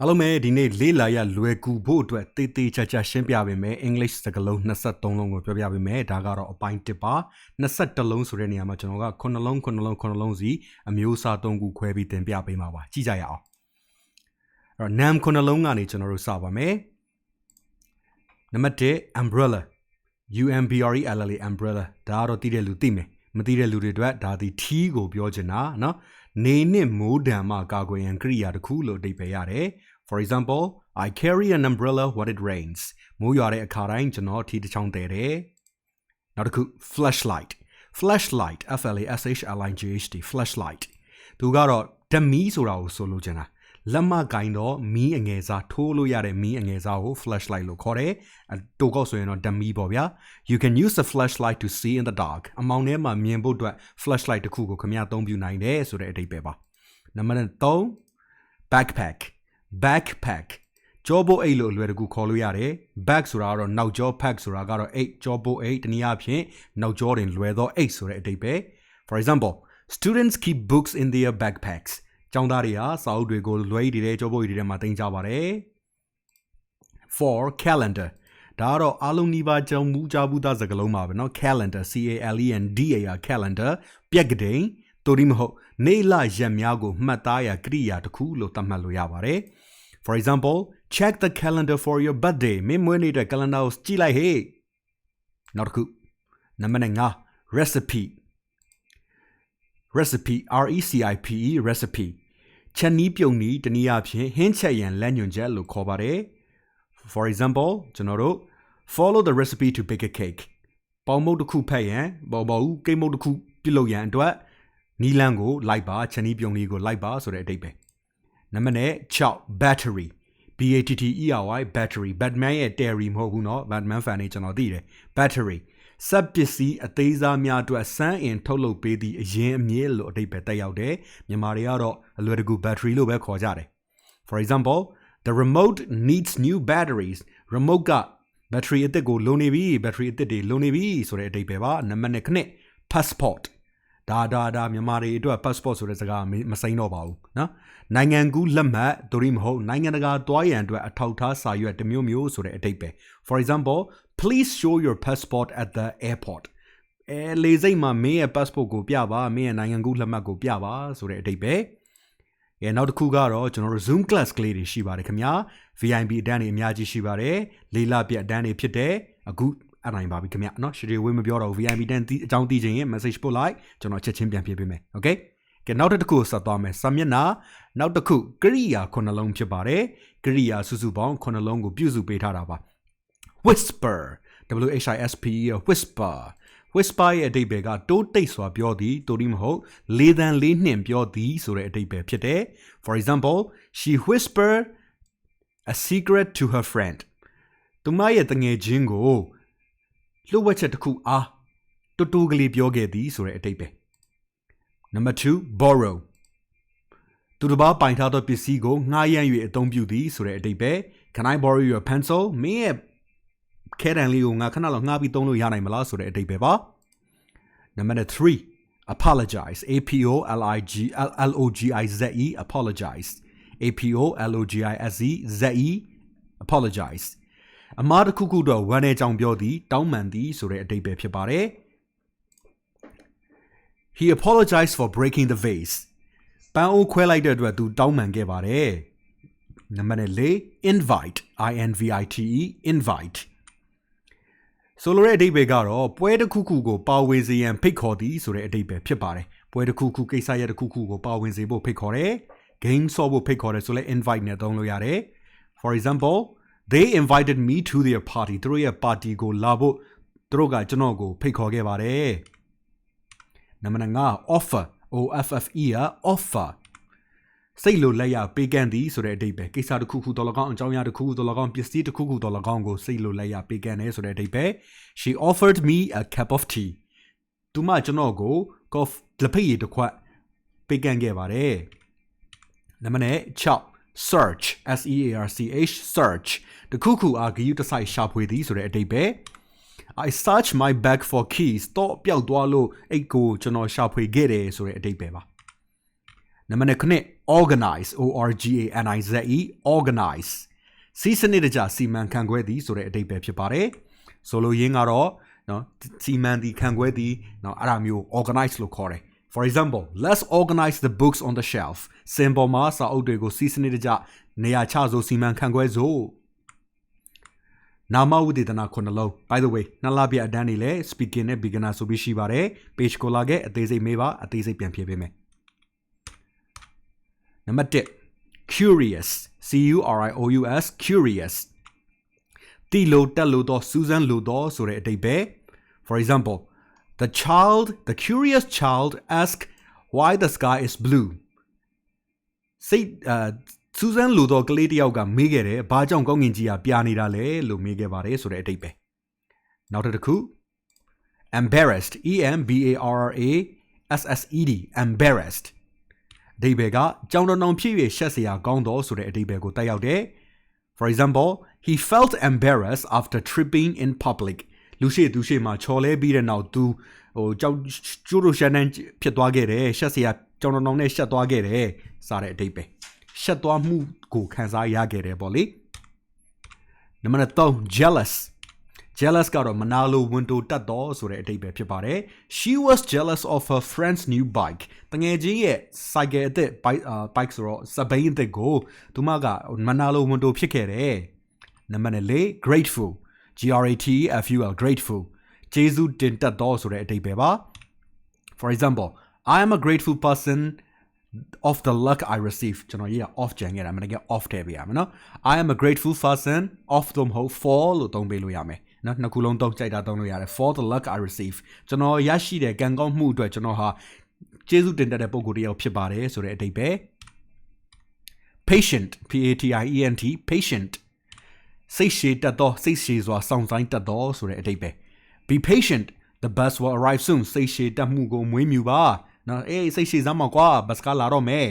အားလုံးပဲဒီနေ့လေးလာရလွယ်ကူဖို့အတွက်တေးသေးချာချာရှင်းပြပေးမယ် English စကားလုံး23လုံးကိုပြောပြပေးမယ်ဒါကတော့အပိုင်း1ပါ21လုံးဆိုတဲ့နေရာမှာကျွန်တော်က9လုံး9လုံး9လုံးစီအမျိုးအစား3ခုခွဲပြီးတင်ပြပေးမှာပါကြည့်ကြရအောင်အဲ့တော့ nam 9လုံးကနေကျွန်တော်တို့စပါမယ်နံပါတ်1 umbrella U M B R E L L A umbrella ဒါကတော့သိတဲ့လူသိမယ်မသိတဲ့လူတွေအတွက်ဒါဒီ T ကိုပြောချင်တာเนาะ နေနဲ့မိုးဒဏ်မှကာကွယ်ရန်ကိရိယာတစ်ခုလို့အဓိပ္ပာယ်ရတယ် For example I carry an umbrella when it rains မိုးရွာတဲ့အခါတိုင်းကျွန်တော်ထီတစ်ချောင်းတည်တယ်နောက်တစ်ခု flashlight flashlight F L A S H L I G H T flashlight သူကတော့ဓမီဆိုတာကိုဆိုလိုချင်တာ လက်မကင်တော့မီးအငယ်စားထိုးလို့ရတဲ့မီးအငယ်စားကို flashlight လို့ခေါ်တယ်အတူကောက်ဆိုရင်တော့ဓမီပေါ့ဗျာ you can use the flashlight to see in the dark အမောင်ထဲမှာမြင်ဖို့အတွက် flashlight တစ်ခုကိုခင်ဗျားအသုံးပြုနိုင်တယ်ဆိုတဲ့အဓိပ္ပာယ်ပါနံပါတ်3 backpack backpack ကြောပိုးအိတ်လို့အလွယ်တကူခေါ်လို့ရတယ် back ဆိုတာကတော့နောက်ကျော pack ဆိုတာကတော့အိတ်ကြောပိုးအိတ်တနည်းအားဖြင့်နောက်ကျောတွင်လွယ်သောအိတ်ဆိုတဲ့အဓိပ္ပာယ် for example students keep books in their backpacks ကျောင်းသားတွေဟာစာအုပ်တွေကိုလွယ်ရည်တွေကြောပိုးရည်တွေထဲမှာတင်ကြပါတယ် for calendar ဒါကတော့အားလုံးနီးပါးကြောင်းမူကြဘူးသားစကားလုံးပါပဲเนาะ calendar C A L E N D A R calendar ပြက်ကတိန်တိုရီမဟုတ်နေလရက်များကိုမှတ်သားရကရိယာတစ်ခုလို့သတ်မှတ်လို့ရပါတယ် For example check the calendar for your birthday မင်းမွေးနေတဲ့ calendar ကိုကြည့်လိုက်ဟေ့နောက်တစ်ခုနံပါတ်5 recipe recipe R E C I P E recipe ချက်နီးပြုံနီးတနည်းအားဖြင့်ဟင်းချက်ရန်လမ်းညွှန်ချက်လို့ခေါ်ပါတယ် For example ကျွန်တော်တို့ follow the recipe to bake a cake ပေါင်မုတ်တစ်ခုဖက်ရန်ပေါ်ပေါ်ဦးကိတ်မုတ်တစ်ခုပြုတ်လုပ်ရန်အတွက်နီလန်းကိုလိုက်ပါချက်နီးပြုံနီးကိုလိုက်ပါဆိုတဲ့အတိတ်ပဲနံပါတ်6 battery B A T T E R Y battery Batman ရဲ့ Terry မဟုတ်ဘူးเนาะ Batman fan တွေကျွန်တော်သိတယ် battery စက်ပစ္စည်းအသေးစားများအတွက်စမ်းအင်ထုတ်လုပ်ပေးသည့်အရင်အမြဲလို့အတိတ်ပဲတက်ရောက်တယ်မြန်မာတွေကတော့အလွယ်တကူ battery လို့ပဲခေါ်ကြတယ် For example the remote needs new batteries remote က battery အသစ်ကိုလိုနေပြီ battery အသစ်တွေလိုနေပြီဆိုတဲ့အတိတ်ပဲပါနံပါတ်9 passport ဒါဒါဒါမြန်မာတွေအတွက် passport ဆိုတဲ့စကားမစိမ့်တော့ပါဘူးเนาะနိုင်ငံကူးလက်မှတ်ဒိုရီမဟုတ်နိုင်ငံတကာသွားရန်အတွက်အထောက်အထားစာရွက်တစ်မျိုးမျိုးဆိုတဲ့အတိတ်ပဲ For example please show your passport at the airport အဲလေစိတ်မှာမင်းရဲ့ passport ကိုပြပါမင်းရဲ့နိုင်ငံကူးလက်မှတ်ကိုပြပါဆိုတဲ့အတိတ်ပဲအဲနောက်တစ်ခုကတော့ကျွန်တော်တို့ Zoom class ကလေးတွေရှိပါတယ်ခင်ဗျာ VIP အတန်းတွေအများကြီးရှိပါတယ်လေးလပြအတန်းတွေဖြစ်တယ်အခုအဲ့နိုင်ပါပြီခင်ဗျာเนาะရှရီဝေးမပြောတော့ဘူး VIP တန်းအကြောင်းသိချင်ရင် message ပို့လိုက်ကျွန်တော်ချက်ချင်းပြန်ပြပေးမယ် okay ကဲနောက်တစ်ခုဆက်သွားမယ်စာမျက်နှာနောက်တစ်ခုကရိယာခုနှလုံးဖြစ်ပါတယ်ကရိယာစုစုပေါင်းခုနှလုံးကိုပြုစုပေးထားတာပါ whisper W H I S P E whisper whisper ရဲ့အဓိပ္ပာယ်ကတိုးတိတ်စွာပြောသည်တိုရီမဟုတ်လေးသံလေးနှင်ပြောသည်ဆိုတဲ့အဓိပ္ပာယ်ဖြစ်တယ် For example she whispered a secret to her friend သူမရဲ့တငယ်ချင်းကိုလှုပ်ဝက်ချက်တစ်ခုအားတူတူကလေးပြောခဲ့သည်ဆိုတဲ့အဓိပ္ပာယ် Number 2 borrow သူတစ်ပါးပိုင်ထားသောပစ္စည်းကိုငှားရမ်း၍အသုံးပြုသည်ဆိုတဲ့အဓိပ္ပာယ် Can I borrow your pencil မင်းရဲ့ ခဲတံလေးကိုငါခဏလောက်ငှားပြီးသုံးလို့ရနိုင်မလားဆိုတဲ့အဓိပ္ပာယ်ပါ Number 3 apologize A P O L I G L O G I Z E apologize A P O L O G I S E Z E apologize အမားတစ်ခုခုတော့ဝမ်းနေကြောင်ပြောသည်တောင်းပန်သည်ဆိုတဲ့အဓိပ္ပာယ်ဖြစ်ပါတယ် He apologized for breaking the vase ပန်းအိုးခွဲလိုက်တဲ့အတွက်သူတောင်းပန်ခဲ့ပါတယ်နံပါတ်၄ invite I N V I T E invite ဆိုလိုတဲ့အဓိပ္ပာယ်ကတော့ပွဲတစ်ခုခုကိုပါဝင်စေရန်ဖိတ်ခေါ်သည်ဆိုတဲ့အဓိပ္ပာယ်ဖြစ်ပါတယ်ပွဲတစ်ခုခုကိစ္စရပ်တစ်ခုခုကိုပါဝင်စေဖို့ဖိတ်ခေါ်တယ် game ဆော့ဖို့ဖိတ်ခေါ်တယ်ဆိုလဲ invite နဲ့သုံးလို့ရတယ် for example they invited me to their party သူတို့ရဲ့ party ကိုလာဖို့သူတို့ကကျွန်တော်ကိုဖိတ်ခေါ်ခဲ့ပါတယ်နံပါတ်5 offer O F F E อ่ะ offer စိတ်လိုလက်ရပေးကမ်းသည်ဆိုတဲ့အဓိပ္ပာယ်ကိစ္စတစ်ခုခုတော်လကောင်းအကြောင်းအရာတစ်ခုခုတော်လကောင်းပစ္စည်းတစ်ခုခုတော်လကောင်းကိုစိတ်လိုလက်ရပေးကမ်းတယ်ဆိုတဲ့အဓိပ္ပာယ် she offered me a cup of tea သူမကျွန်တော်ကို coff လက်ဖက်ရည်တစ်ခွက်ပေးကမ်းခဲ့ပါတယ်နံပါတ်6 search S E A R C H search တခုခုအားဂရုတစိုက်ရှာဖွေသည်ဆိုတဲ့အဓိပ္ပာယ် I search my bag for keys တော့ပျောက်သွားလို့အိတ်ကိုကျွန်တော်ရှာဖွေခဲ့တယ်ဆိုတဲ့အဓိပ္ပာယ်ပါ နနံပါတ်9 organize o r g a n i z e organize စီးစနစ်တကျစီမံခန့်ခွဲသည်ဆိုတဲ့အဓိပ္ပာယ်ဖြစ်ပါတယ်ဆိုလိုရင်းကတော့နော်စီမံသည်ခန့်ခွဲသည်နော်အဲ့ဒါမျိုး organize လို့ခေါ်တယ် For example let's organize the books on the shelf စင်ပေါ်မှာစာအုပ်တွေကိုစီးစနစ်တကျနေရာချစို့စီမံခန့်ခွဲစို့နာမဝိသေသနာခုနှလုံး by the way နှစ်လပြအတန်းနေလဲ speaking နဲ့ beginner ဆိုပြီးရှိပါတယ် page ကိုလာခဲ့အသေးစိတ်မေးပါအသေးစိတ်ပြန်ဖြေပေးမယ် နံပါတ်1 curious c u r i o u s curious တီလိုတက်လို့တော့စူးစမ်းလို့တော့ဆိုတဲ့အဓိပ္ပာယ် for example the child the curious child ask why the sky is blue စိတ်အာစူးစမ်းလို့တော့ကလေးတစ်ယောက်ကမေးခဲ့တယ်ဘာကြောင့်ကောင်းကင်ကြီးကပြာနေတာလဲလို့မေးခဲ့ပါတယ်ဆိုတဲ့အဓိပ္ပာယ်နောက်တစ်ခု embarrassed e m b a r r a s s e d embarrassed အ ဓိပ္ပာယ်ကကြောင်တောင်တောင်ဖြစ်၍ရှက်စရာကောင်းတော့ဆိုတဲ့အဓိပ္ပာယ်ကိုတက်ရောက်တယ် For example he felt embarrassed after tripping in public လူရှိသူရှိမှာချော်လဲပြီးတဲ့နောက်သူဟိုကြောက်ကျိုးတို့ရှန်နန်းဖြစ်သွားခဲ့တယ်ရှက်စရာကြောင်တောင်တောင်နဲ့ရှက်သွားခဲ့တယ်စတဲ့အဓိပ္ပာယ်ရှက်သွားမှုကိုခံစားရခဲ့တယ်ပေါ့လေနံပါတ်3 jealous jealous ကတော့မနာလိုဝန်တိုတတ်တော့ဆိုတဲ့အဓိပ္ပာယ်ဖြစ်ပါတယ် she was jealous of her friend's new bike တငယ်ချင်းရဲ့ cycle အသစ် bike အာ bike ဆိုတော့စပိန်အသစ်ကိုသူမကမနာလိုဝန်တိုဖြစ်ခဲ့တယ်နံပါတ်4 grateful G R A T E F U L grateful ကျေးဇူးတင်တတ်တော့ဆိုတဲ့အဓိပ္ပာယ်ပါ For example I am a grateful person of the luck I receive ကျွန်တော်ရေးတာ off ကြံခဲ့တာမနေ့က off ထည့်ပေးရမယ်နော် I am a grateful person of the whole for လို့သုံးပေးလို့ရမယ် နော်နှစ်ခုလုံးသုံးကြိုက်တာသုံးလို့ရတယ် for the luck I receive ကျွန်တော်ရရှိတဲ့ကံကောင်းမှုအတွက်ကျွန်တော်ဟာကျေးဇူးတင်တတ်တဲ့ပုံကိုယ်တစ်ယောက်ဖြစ်ပါတယ်ဆိုတဲ့အဓိပ္ပာယ် patient p a t i e n t patient စိတ်ရှည်တတ်သောစိတ်ရှည်စွာစောင့်ဆိုင်တတ်သောဆိုတဲ့အဓိပ္ပာယ် be patient the bus will arrive soon စိတ်ရှည်တတ်မှုကိုမွေးမြူပါနော်အေးစိတ်ရှည်စမ်းမကွာဘတ်ကလာတော့မယ်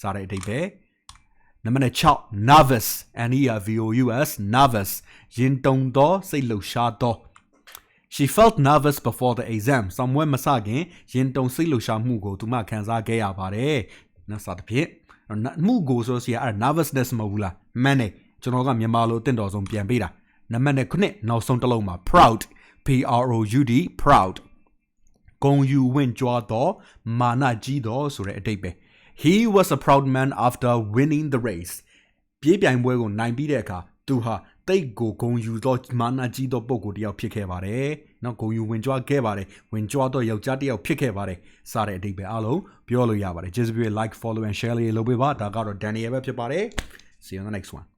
စတဲ့အဓိပ္ပာယ် နံပါတ်6 nervous n e r v o u s nervous ရင်တုန်သောစိတ်လှုပ်ရှားသော She felt nervous before the exam ဆံမွဲမစခင်ရင်တုန်စိတ်လှုပ်ရှားမှုကိုသူမခံစားခဲ့ရပါတယ်။နောက်စားတစ်ဖြင့်မှုကိုဆိုစီအဲ့ nervousness မဟုတ်ဘူးလားမှန်တယ်ကျွန်တော်ကမြန်မာလိုတင့်တော်ဆုံးပြန်ပေးတာနံပါတ်9နောက်ဆုံးတစ်လုံးမှာ proud p r o u d proud ဂုံယူဝင့်ကြွားသောမာနကြီးသောဆိုတဲ့အတိတ်ပဲ He was a proud man after winning the race ပြေးပြိုင်ပွဲကိုနိုင်ပြီးတဲ့အခါသူဟာတိတ်ကိုဂုံယူသောမာနကြီးသောပုဂ္ဂိုလ်တစ်ယောက်ဖြစ်ခဲ့ပါတယ်။နော်ဂုံယူဝင်ကြွားခဲ့ပါတယ်။ဝင်ကြွားသောယောက်ျားတစ်ယောက်ဖြစ်ခဲ့ပါတယ်။စတဲ့အတိတ်ပဲအားလုံးပြောလို့ရပါတယ်။ Just be like follow and share လေးလုပ်ပေးပါ။ဒါကတော့ Daniel ပဲဖြစ်ပါတယ်။ See you on the next one.